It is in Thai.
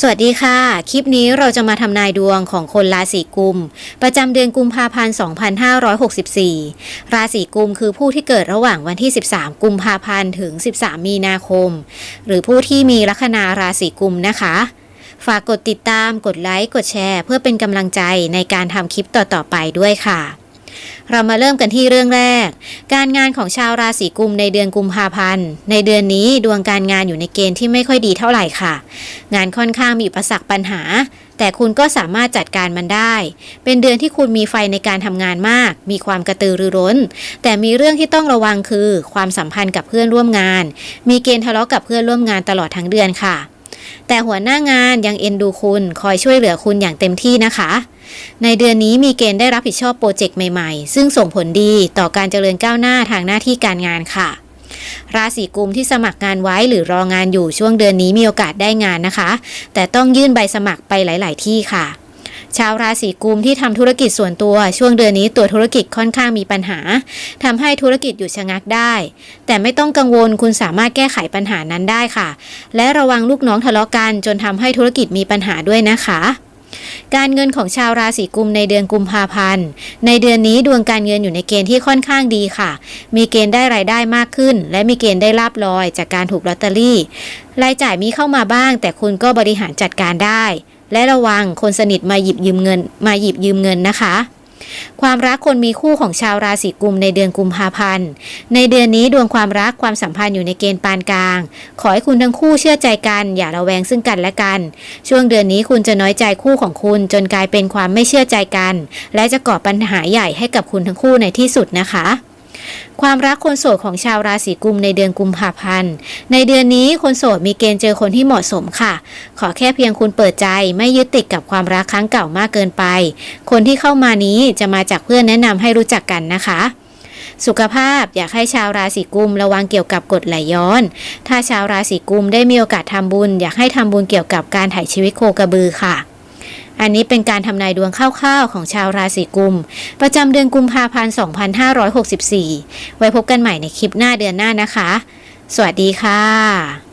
สวัสดีค่ะ คลิปนี้เราจะมาทำนายดวงของคนราศีกุม ประจำเดือนกุมภาพันธ์ 2564 ราศีกุมคือผู้ที่เกิดระหว่างวันที่ 13 กุมภาพันธ์ถึง 13 มีนาคม หรือผู้ที่มีลัคนาราศีกุมนะคะ ฝากกดติดตาม กดไลค์ กดแชร์ เพื่อเป็นกำลังใจในการทำคลิปต่อๆไปด้วยค่ะ เรามาเริ่มกันที่เรื่องแรก การงานของชาวราศีกุมในเดือนกุมภาพันธ์ ในเดือนนี้ดวงการงานอยู่ในเกณฑ์ที่ไม่ค่อยดีเท่าไหร่ค่ะ งานค่อนข้างมีอุปสรรคปัญหา แต่คุณก็สามารถจัดการมันได้ เป็นเดือนที่คุณมีไฟในการทำงานมาก มีความกระตือรือร้น แต่มีเรื่องที่ต้องระวังคือ ความสัมพันธ์กับเพื่อนร่วมงาน มีเกณฑ์ทะเลาะกับเพื่อนร่วมงานตลอดทั้งเดือนค่ะ แต่หัวหน้างานยังเอ็นดูคุณคอยช่วยเหลือคุณอย่างเต็มที่นะคะ ในเดือนนี้มีเกณฑ์ได้รับผิดชอบโปรเจกต์ใหม่ๆ ซึ่งส่งผลดีต่อการเจริญก้าวหน้าทางหน้าที่การงานค่ะ ราศีกุมที่สมัครงานไว้หรือรองานอยู่ช่วงเดือนนี้มีโอกาสได้งานนะคะ แต่ต้องยื่นใบสมัครไปหลาย ๆ ที่ค่ะ ชาวราศีกุมที่ทำธุรกิจส่วนตัว ช่วงเดือนนี้ตัวธุรกิจค่อนข้างมีปัญหาทำให้ธุรกิจหยุดชะงักได้ แต่ไม่ต้องกังวลคุณสามารถแก้ไขปัญหานั้นได้ค่ะ และระวังลูกน้องทะเลาะกัน จนทำให้ธุรกิจมีปัญหาด้วยนะคะการเงินของชาวราศีกุมในเดือนกุมภาพันธ์ ในเดือนนี้ดวงการเงินอยู่ในเกณฑ์ที่ค่อนข้างดีค่ะ มีเกณฑ์ได้รายได้มากขึ้น และมีเกณฑ์ได้ลาบลอยจากการถูกลอตเตอรี่ รายจ่ายมีเข้ามาบ้าง แต่คุณก็บริหารจัดการได้ และระวังคนสนิทมาหยิบยืมเงิน มาหยิบยืมเงินนะคะ ความรักคนมีคู่ของชาวราศีกุมในเดือนกุมภาพันธ์ ในเดือนนี้ดวงความรักความสัมพันธ์อยู่ในเกณฑ์ปานกลาง ขอให้คุณทั้งคู่เชื่อใจกัน อย่าระแวงซึ่งกันและกัน ช่วงเดือนนี้คุณจะน้อยใจคู่ของคุณ จนกลายเป็นความไม่เชื่อใจกัน และจะก่อปัญหาใหญ่ให้กับคุณทั้งคู่ในที่สุดนะคะ ความรักคนโสดของชาวราศีกุมในเดือนกุมภาพันธ์ ในเดือนนี้คนโสดมีเกณฑ์เจอคนที่เหมาะสมค่ะ ขอแค่เพียงคุณเปิดใจไม่ยึดติดกับความรักครั้งเก่ามากเกินไป คนที่เข้ามานี้จะมาจากเพื่อนแนะนำให้รู้จักกันนะคะสุขภาพอยากให้ชาวราศีกุมระวังเกี่ยวกับกรดไหลย้อน ถ้าชาวราศีกุมได้มีโอกาสทำบุญ อยากให้ทำบุญเกี่ยวกับการถ่ายชีวิตโคกระบือค่ะ อันนี้เป็นการทำนายดวงคร่าวๆของชาวราศีกุม ประจำเดือนกุมภาพันธ์ 2564 ไว้พบกันใหม่ในคลิปหน้าเดือนหน้านะคะ สวัสดีค่ะ